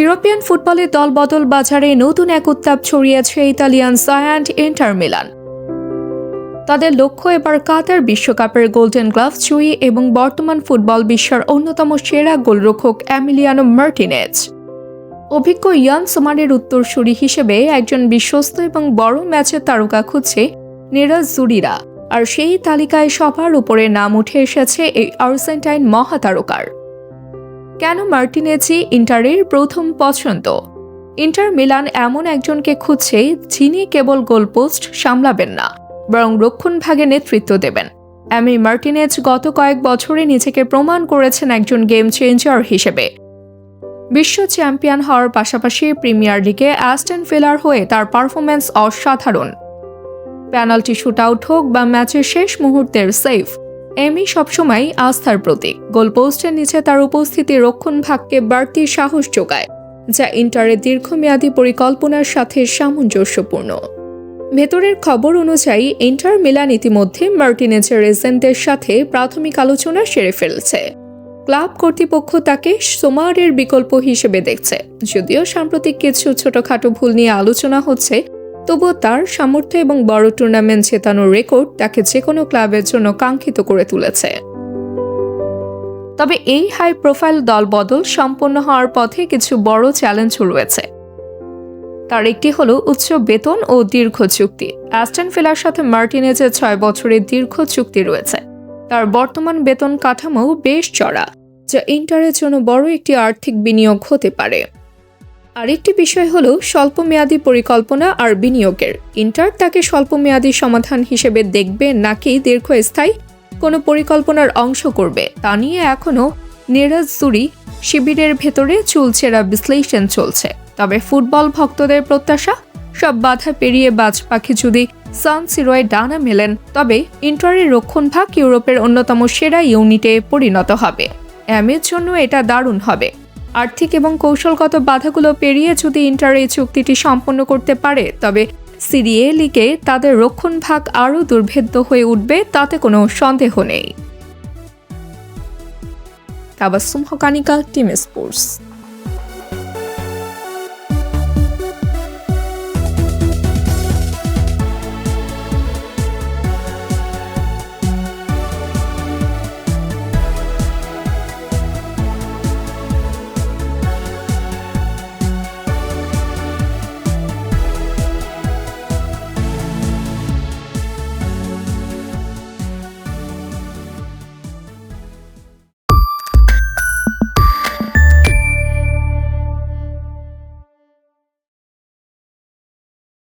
European ফুটবলের দলবদল বাজারে নতুন এক উত্তাপ ছড়িয়েছে ইতালিয়ান সায়ান্ট ইন্টার মিলান। তাদের লক্ষ্য এবার কাতার বিশ্বকাপের গোল্ডেন গ্লাভ চুই এবং বর্তমান ফুটবল বিশ্বের অন্যতম সেরা গোলরক্ষক অ্যামিলিয়ানো মার্টিনেজ। অভিজ্ঞ ইয়ান সোমারের উত্তরসূরি হিসেবে একজন বিশ্বস্ত এবং বড় ম্যাচের তারকা খুঁজছে নিরাজ জুরিরা, আর সেই তালিকায় সবার উপরে নাম উঠে এসেছে এই আর্জেন্টাইন মহাতারকার। কেন মার্টিনেজি ইন্টারের প্রথম পছন্দ? ইন্টার মিলান এমন একজনকে খুঁজছে যিনি কেবল গোলপোস্ট সামলাবেন না, বরং রক্ষণভাগে নেতৃত্ব দেবেন। অ্যামি মার্টিনেজ গত কয়েক বছরে নিজেকে প্রমাণ করেছেন একজন গেম চেঞ্জার হিসেবে। বিশ্ব চ্যাম্পিয়ন হওয়ার পাশাপাশি প্রিমিয়ার লিগে অ্যাস্টন ফিলার হয়ে তার পারফরম্যান্স অসাধারণ। পেনাল্টি শুট আউট হোক বা ম্যাচের শেষ মুহূর্তের সেফ এমি সবসময় আস্থার প্রতীক। গোলপোস্টের নিচে তার উপস্থিতি রক্ষণ ভাগকে বাড়তি সাহস যোগায়, যা ইন্টারের দীর্ঘমেয়াদী পরিকল্পনার সাথে সামঞ্জস্যপূর্ণ। ভেতরের খবর অনুযায়ী, ইন্টার মিলান ইতিমধ্যে মার্টিনেজের এজেন্টদের সাথে প্রাথমিক আলোচনা সেরে ফেলছে। ক্লাব কর্তৃপক্ষ তাকে সোমারের বিকল্প হিসেবে দেখছে। যদিও সাম্প্রতিক কিছু ছোটখাটো ভুল নিয়ে আলোচনা হচ্ছে তবুও তার সামর্থ্য এবং বড় টুর্নামেন্ট জেতানোর রেকর্ড তাকে যে কোনো ক্লাবের জন্য কাঙ্ক্ষিত করে তুলেছে। তবে এই হাই প্রোফাইল দলবদল সম্পন্ন হওয়ার পথে কিছু বড় চ্যালেঞ্জও রয়েছে। তার একটি হলো উচ্চ বেতন ও দীর্ঘ চুক্তি। অ্যাস্টন ফিলার সাথে মার্টিনেজের ছয় বছরের দীর্ঘ চুক্তি রয়েছে। তার বর্তমান বেতন কাঠামো বেশ চড়া, যা ইন্টারের জন্য বড় একটি আর্থিক বিনিয়োগ হতে পারে। আরেকটি বিষয় হলো স্বল্পমেয়াদী পরিকল্পনা আর বিনিয়োগের। ইন্টার তাকে স্বল্পমেয়াদী সমাধান হিসেবে দেখবে নাকি দীর্ঘস্থায়ী কোনো পরিকল্পনার অংশ করবে, তা নিয়ে এখনও নিরাজজুরি শিবিরের ভেতরে চুলচেরা বিশ্লেষণ চলছে। তবে ফুটবল ভক্তদের প্রত্যাশা, সব বাধা পেরিয়ে বাজ পাখি যদি সান সিরোয় ডানা মেলেন, তবে ইন্টারের রক্ষণভাগ ইউরোপের অন্যতম সেরা ইউনিটে পরিণত হবে। অ্যামের জন্য এটা দারুণ হবে। আর্থিক এবং কৌশলগত বাধাগুলো পেরিয়ে যদি ইন্টার এই চুক্তিটি সম্পন্ন করতে পারে, তবে সিরিয়ে লিগে তাদের রক্ষণভাগ আরও দুর্ভেদ্য হয়ে উঠবে, তাতে কোনো সন্দেহ নেই। Tabassum Hakanika, team sports.